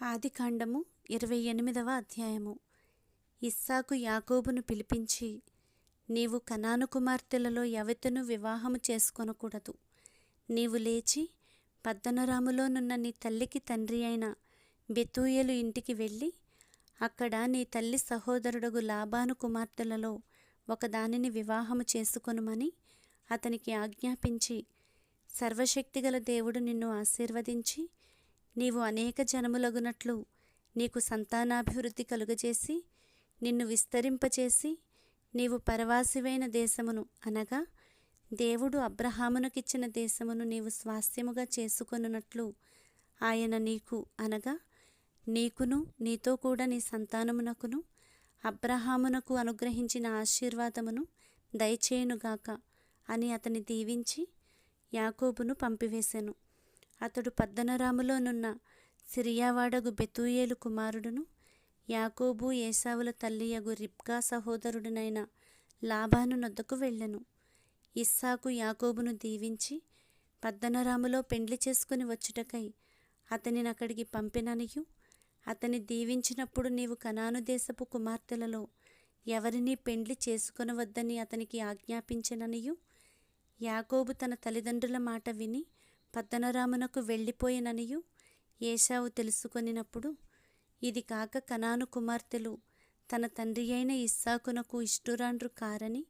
ఆదికాండము ఇరవై ఎనిమిదవ అధ్యాయము. ఇస్సాకు యాకోబును పిలిపించి నీవు కనాను కుమార్తెలలో ఎవతను వివాహము చేసుకొనకూడదు. నీవు లేచి పద్దనరాములోనున్న నీ తల్లికి తండ్రి అయిన బెతూయలు ఇంటికి వెళ్ళి అక్కడ నీ తల్లి సహోదరుడగు లాభాను కుమార్తెలలో ఒకదానిని వివాహము చేసుకొనుమని అతనికి ఆజ్ఞాపించి సర్వశక్తిగల దేవుడు నిన్ను ఆశీర్వదించి నీవు అనేక జనములగునట్లు నీకు సంతానాభివృద్ధి కలుగజేసి నిన్ను విస్తరింపచేసి నీవు పరవాసివైన దేశమును అనగా దేవుడు అబ్రహామునకిచ్చిన దేశమును నీవు స్వాస్థ్యముగా చేసుకొనున్నట్లు ఆయన నీకు అనగా నీకును నీతో కూడా నీ సంతానమునకును అబ్రహామునకు అనుగ్రహించిన ఆశీర్వాదమును దయచేయునుగాక అని అతని దీవించి యాకోబును పంపివేశాను అతడు పద్దనరాములోనున్న సిరియావాడగు బెతూయేలు కుమారుడును యాకోబు ఏసావుల తల్లియగు రిబ్కా సహోదరుడినైన లాభాను నొద్దకు వెళ్ళెను. ఇస్సాకు యాకోబును దీవించి పద్దనరాములో పెండ్లి చేసుకుని వచ్చుటకై అతనిని అక్కడికి పంపిననియు అతని దీవించినప్పుడు నీవు కనాను దేశపు కుమార్తెలలో ఎవరినీ పెండ్లి చేసుకొనవద్దని అతనికి ఆజ్ఞాపించననియు యాకోబు తన తల్లిదండ్రుల మాట విని పద్దనరామునకు వెళ్ళిపోయిననియు? ఏశావు తెలుసుకొనినప్పుడు ఇది కాక కనాను కుమార్తెలు తన తండ్రి అయిన ఇస్సాకునకు ఇష్టురాండ్రు కారని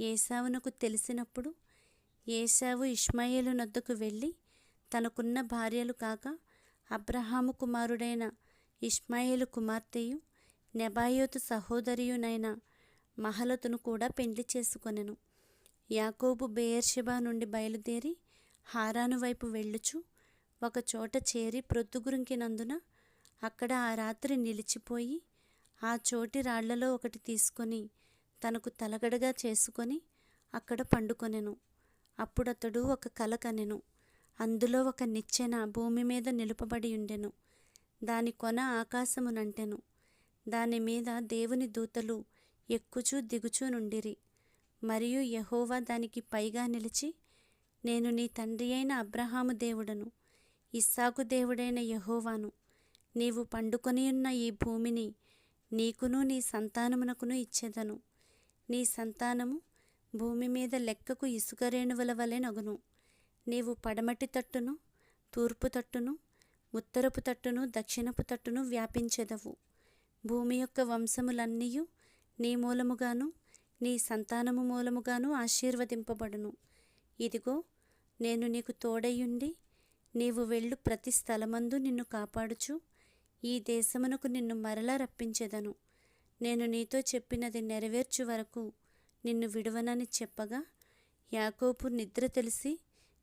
ఏశావునకు తెలిసినప్పుడు ఏశావు ఇష్మాయేలు నొద్దకు వెళ్ళి తనకున్న భార్యలు కాక అబ్రహాము కుమారుడైన ఇష్మాయేలు కుమార్తెయు నెబాయోతు సహోదరియునైన మహలతును కూడా పెండ్లి చేసుకొనెను. యాకోబు బేయర్షిబా నుండి బయలుదేరి హారాను వైపు వెళ్ళుచు ఒకచోట చేరి ప్రొద్దుగురింకినందున అక్కడ ఆ రాత్రి నిలిచిపోయి ఆ చోటి రాళ్ళలో ఒకటి తీసుకొని తనకు తలగడగా చేసుకొని అక్కడ పండుకొనెను. అప్పుడతడు ఒక కల కనెను. అందులో ఒక నిచ్చెన భూమి మీద నిలుపబడి ఉండెను. దాని కొన ఆకాశమునంటెను. దాని మీద దేవుని దూతలు ఎక్కుచూ దిగుచూ నుండిరి. మరియు యహోవా దానికి పైగా నిలిచి నేను నీ తండ్రి అయిన అబ్రహాము దేవుడను ఇస్సాకు దేవుడైన యహోవాను. నీవు పండుకొనియున్న ఈ భూమిని నీకును నీ సంతానమునకును ఇచ్చేదను. నీ సంతానము భూమి మీద లెక్కకు ఇసుక రేణువుల వలె నగును. నీవు పడమటి తట్టును తూర్పు తట్టును ఉత్తరపు తట్టును దక్షిణపు తట్టును వ్యాపించెదవు. భూమి యొక్క వంశములన్నీయు నీ మూలముగాను నీ సంతానము మూలముగాను ఆశీర్వదింపబడును. ఇదిగో నేను నీకు తోడయ్యుండి నీవు వెళ్ళు ప్రతి స్థలమందు నిన్ను కాపాడుచు. ఈ దేశమునకు నిన్ను మరలా రప్పించెదను. నేను నీతో చెప్పినది నెరవేర్చు వరకు నిన్ను విడువనని చెప్పగా యాకోపు నిద్ర తెలిసి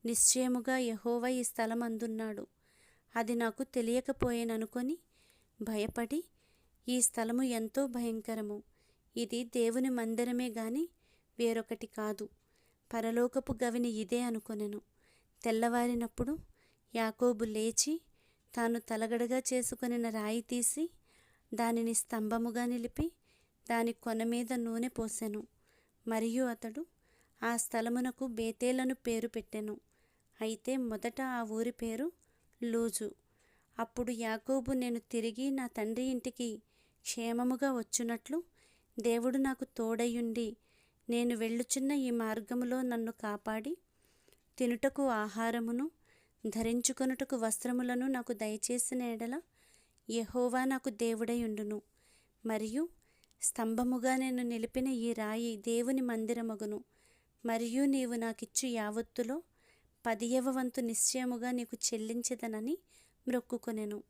నిశ్చయముగా యహోవ ఈ స్థలం అందున్నాడు అది నాకు తెలియకపోయేననుకొని భయపడి ఈ స్థలము ఎంతో భయంకరము. ఇది దేవుని మందిరమే గాని వేరొకటి కాదు. పరలోకపు గవిని ఇదే అనుకొనెను. తెల్లవారినప్పుడు యాకోబు లేచి తాను తలగడగా చేసుకొనిన రాయి తీసి దానిని స్తంభముగా నిలిపి దాని కొన మీద నూనె పోసెను. మరియు అతడు ఆ స్థలమునకు బేతేలను పేరు పెట్టెను. అయితే మొదట ఆ ఊరి పేరు లూజు. అప్పుడు యాకోబు నేను తిరిగి నా తండ్రి ఇంటికి క్షేమముగా వచ్చునట్లు దేవుడు నాకు తోడయుండి నేను వెళ్ళుచున్న ఈ మార్గములో నన్ను కాపాడి తినుటకు ఆహారమును ధరించుకొనుటకు వస్త్రములను నాకు దయచేసిన ఎడల యహోవా నాకు దేవుడై ఉండును మరియు స్తంభముగా నేను నిలిపిన ఈ రాయి దేవుని మందిరమగును. మరియు నీవు నాకిచ్చు యావత్తులో పదియవ వంతు నిశ్చయముగా నీకు చెల్లించదనని మ్రొక్కుకొనెను